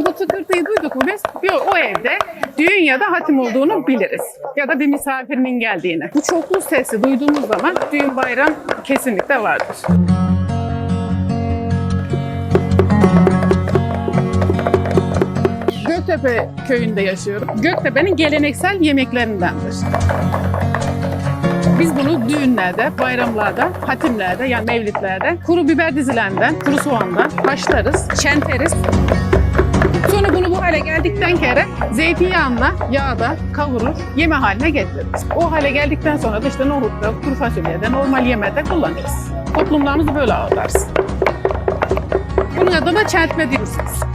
tıkırtıyı duyduk mu biz o evde düğün ya da hatim olduğunu biliriz. Ya da bir misafirinin geldiğini. Bu çoklu sesi duyduğumuz zaman düğün bayram kesinlikle vardır. Göktepe köyünde yaşıyorum. Göktepe'nin geleneksel yemeklerindendir. Biz bunu düğünlerde, bayramlarda, hatimlerde yani mevlitlerde kuru biber dizilerinden, kuru soğandan haşlarız, çenteriz. Geldikten kere zeytinyağında, yağda kavurur, yeme haline getiririz. O hale geldikten sonra da işte nohutta, kuru fasulyede, normal yemede kullanırız. Toplumlarımızı böyle ağırlarız. Bunun adına çentme diyorsunuz.